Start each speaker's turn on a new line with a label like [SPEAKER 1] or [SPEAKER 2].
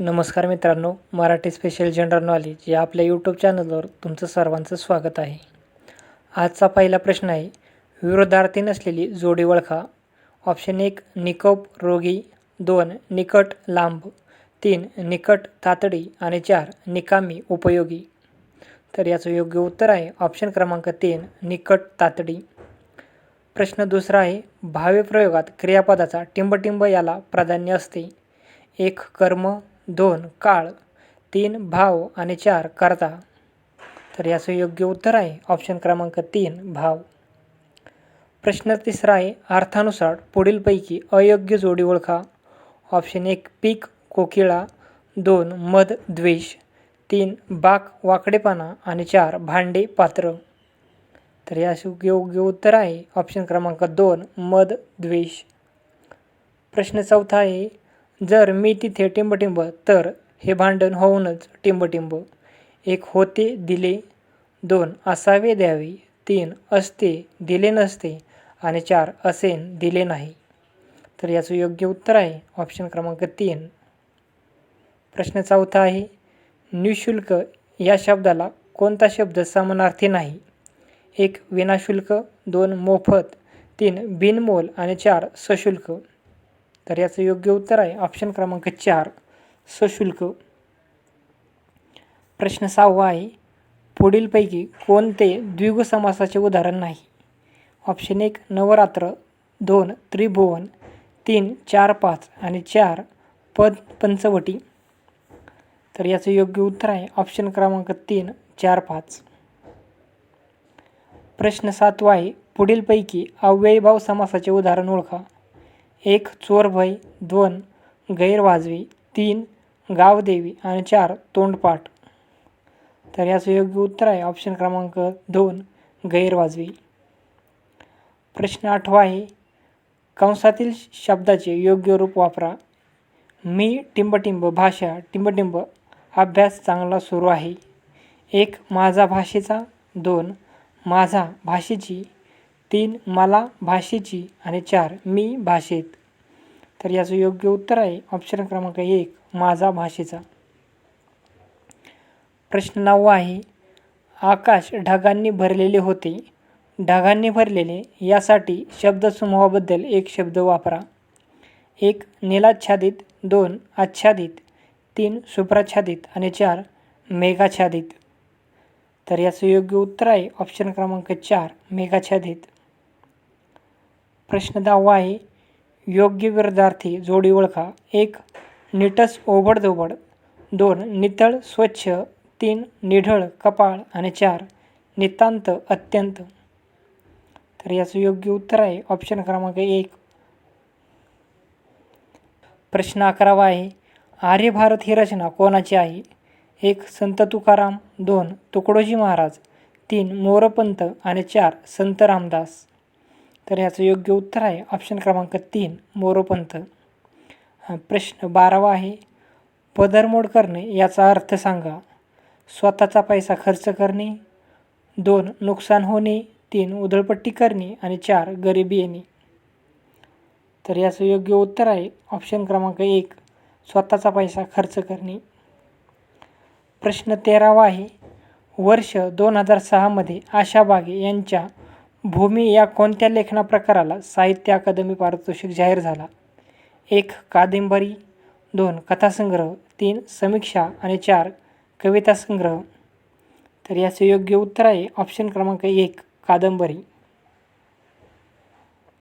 [SPEAKER 1] नमस्कार मित्रांनो Marathi special general knowledge या आपल्या यूट्यूब चॅनलवर तुमचं सर्वांचं स्वागत आहे. आजचा पहिला प्रश्न आहे विरोधार्थी नसलेली जोडी ओळखा. ऑप्शन एक निकोप रोगी. दोन निकट लांब. तीन निकट तातडी. आणि चार निकामी उपयोगी. तर याचं योग्य उत्तर आहे ऑप्शन क्रमांक तीन निकट तातडी. प्रश्न दुसरा आहे भावे प्रयोगात क्रियापदाचा टिंबटिंब याला प्राधान्य असते. एक कर्म. दोन काळ. तीन भाव. आणि चार कर्ता. तर याचं योग्य उत्तर आहे. ऑप्शन क्रमांक तीन भाव. प्रश्न तिसरा आहे. अर्थानुसार पुढीलपैकी अयोग्य जोडी ओळखा. ऑप्शन एक पीक कोकिळा. दोन मध द्वेष. तीन बाक वाकडेपणा. आणि चार भांडे पात्र. तर या योग्य उत्तर आहे. ऑप्शन क्रमांक दोन मध द्वेष. प्रश्न चौथा आहे. जर मी तिथे टिंबटिंब तर हे भांडण होऊनच टिंबटिंब. एक होते दिले. दोन असावे द्यावे. तीन असते दिले नसते. आणि चार असेन दिले नाही. तर याचं योग्य उत्तर आहे. ऑप्शन क्रमांक तीन. प्रश्न चौथा आहे. निशुल्क या शब्दाला कोणता शब्द समानार्थी नाही? एक विनाशुल्क दोन मोफत तीन बिनमोल आणि चार सशुल्क. तर याचं योग्य उत्तर आहे. ऑप्शन क्रमांक चार सशुल्क. प्रश्न सहावा आहे. पुढीलपैकी कोणते द्विगु समासाचे उदाहरण नाही? ऑप्शन एक नवरात्र. दोन त्रिभुवन. तीन चार पाच आणि चार पद पंचवटी. तर याचं योग्य उत्तर आहे. ऑप्शन क्रमांक तीन चार पाच प्रश्न सातवा आहे. पुढीलपैकी अव्ययभाव समासाचे उदाहरण ओळखा. एक चोरभय दोन गैरवाजवी. तीन गावदेवी. आणि चार तोंडपाठ. तर याचं योग्य उत्तर आहे. ऑप्शन क्रमांक दोन गैरवाजवी. प्रश्न आठवा आहे. कंसातील शब्दाचे योग्य रूप वापरा. मी टिंबटिंब भाषा टिंबटिंब अभ्यास चांगला सुरू आहे. एक माझा भाषेचा. दोन माझा भाषेची तीन मला भाषेची आणि चार मी भाषेत. तर याचं योग्य उत्तर आहे. ऑप्शन क्रमांक एक माझा भाषेचा. प्रश्न नववा आहे. आकाश ढगांनी भरलेले होते. ढगांनी भरलेले यासाठी शब्दसमूहाबद्दल एक शब्द वापरा. एक नीलाच्छादित. दोन आच्छादित. तीन सुप्राच्छादित. आणि चार मेघाच्छादित. तर याचं योग्य उत्तर आहे. ऑप्शन क्रमांक चार मेघाच्छादित. प्रश्न दहावा आहे. योग्य विरोधार्थी जोडी ओळखा. एक निटस ओबडधोबड. दोन नितळ स्वच्छ. तीन निढळ कपाळ. आणि चार नितांत अत्यंत. तर याचं योग्य उत्तर आहे. ऑप्शन क्रमांक एक. प्रश्न अकरावा आहे. आर्य भारत ही रचना कोणाची आहे? एक संत तुकाराम. दोन तुकडोजी महाराज. तीन मोरपंत. आणि चार संत रामदास. तर याचं योग्य उत्तर आहे. ऑप्शन क्रमांक तीन मोरोपंत. प्रश्न बारावा आहे. पदरमोड करणे याचा अर्थ सांगा. स्वतःचा पैसा खर्च करणे. दोन नुकसान होणे. तीन उधळपट्टी करणे. आणि चार गरिबी येणे. तर याचं योग्य उत्तर आहे. ऑप्शन क्रमांक एक स्वतःचा पैसा खर्च करणे. प्रश्न तेरावा आहे. वर्ष दोन हजार सहामध्ये आशा बागे यांच्या भूमी या कोणत्या लेखना प्रकाराला साहित्य अकादमी पारितोषिक जाहीर झाला? एक कादंबरी. दोन कथासंग्रह. तीन समीक्षा. आणि चार कविता संग्रह तर याचे योग्य उत्तर आहे ऑप्शन क्रमांक एक कादंबरी.